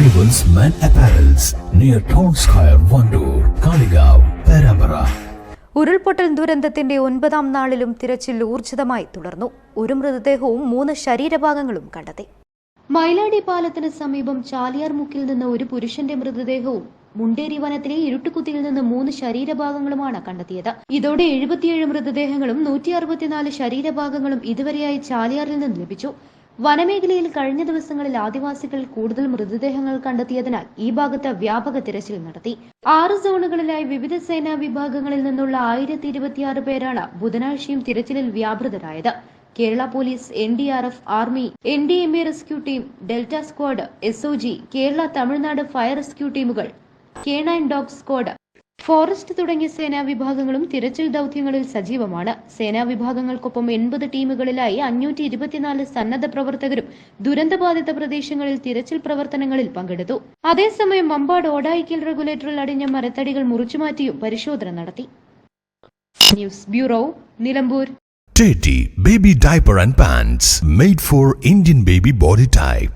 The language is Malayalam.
Arrivals Men Apparels near Town Square, Vandoor, Kaligav, Perambara. ഉരുൾപൊട്ടൽ ദുരന്തത്തിന്റെ ഒൻപതാം നാളിലും തിരച്ചിൽ ഊർജിതമായി തുടർന്നു. ഒരു മൃതദേഹവും മൂന്ന് ശരീരഭാഗങ്ങളും കണ്ടെത്തി. മൈലാടി പാലത്തിന് സമീപം ചാലിയാർ മുക്കിൽ നിന്ന് ഒരു പുരുഷന്റെ മൃതദേഹവും മുണ്ടേരി വനത്തിലെ ഇരുട്ടുകുത്തിയിൽ നിന്ന് മൂന്ന് ശരീരഭാഗങ്ങളുമാണ് കണ്ടെത്തിയത്. ഇതോടെ എഴുപത്തിയേഴ് മൃതദേഹങ്ങളും നൂറ്റി അറുപത്തിനാല് ശരീരഭാഗങ്ങളും ഇതുവരെയായി ചാലിയാറിൽ നിന്ന് ലഭിച്ചു. വനമേഖലയിൽ കഴിഞ്ഞ ദിവസങ്ങളിൽ ആദിവാസികൾ കൂടുതൽ മൃതദേഹങ്ങൾ കണ്ടെത്തിയതിനാൽ ഈ ഭാഗത്ത് വ്യാപക തിരച്ചിൽ നടത്തി. ആറ് സോണുകളിലായി വിവിധ സേനാ വിഭാഗങ്ങളിൽ നിന്നുള്ള ആയിരത്തി ഇരുപത്തിയാറ് പേരാണ് ബുധനാഴ്ചയും തിരച്ചിലിൽ വ്യാപൃതരായത്. Kerala police N D R F army N D M A rescue team delta squad S O G Kerala Tamil Nadu fire rescue ടീമുകൾ K nine dog squad forest തുടങ്ങിയ സേനാ വിഭാഗങ്ങളും തിരച്ചിൽ ദൗത്യങ്ങളിൽ സജീവമാണ്. സേനാ വിഭാഗങ്ങൾക്കൊപ്പം എൺപത് ടീമുകളിലായി അഞ്ഞൂറ്റി ഇരുപത്തിനാല് സന്നദ്ധ പ്രവർത്തകരും ദുരന്തബാധിത പ്രദേശങ്ങളിൽ തിരച്ചിൽ പ്രവർത്തനങ്ങളിൽ പങ്കെടുത്തു. അതേസമയം മമ്പാട് ഓടായിക്കൽ റെഗുലേറ്ററിൽ അടിഞ്ഞ മരത്തടികൾ മുറിച്ചുമാറ്റിയും പരിശോധന നടത്തി. News bureau Nilambur. Teddy Baby Diaper and Pants made for Indian baby body type.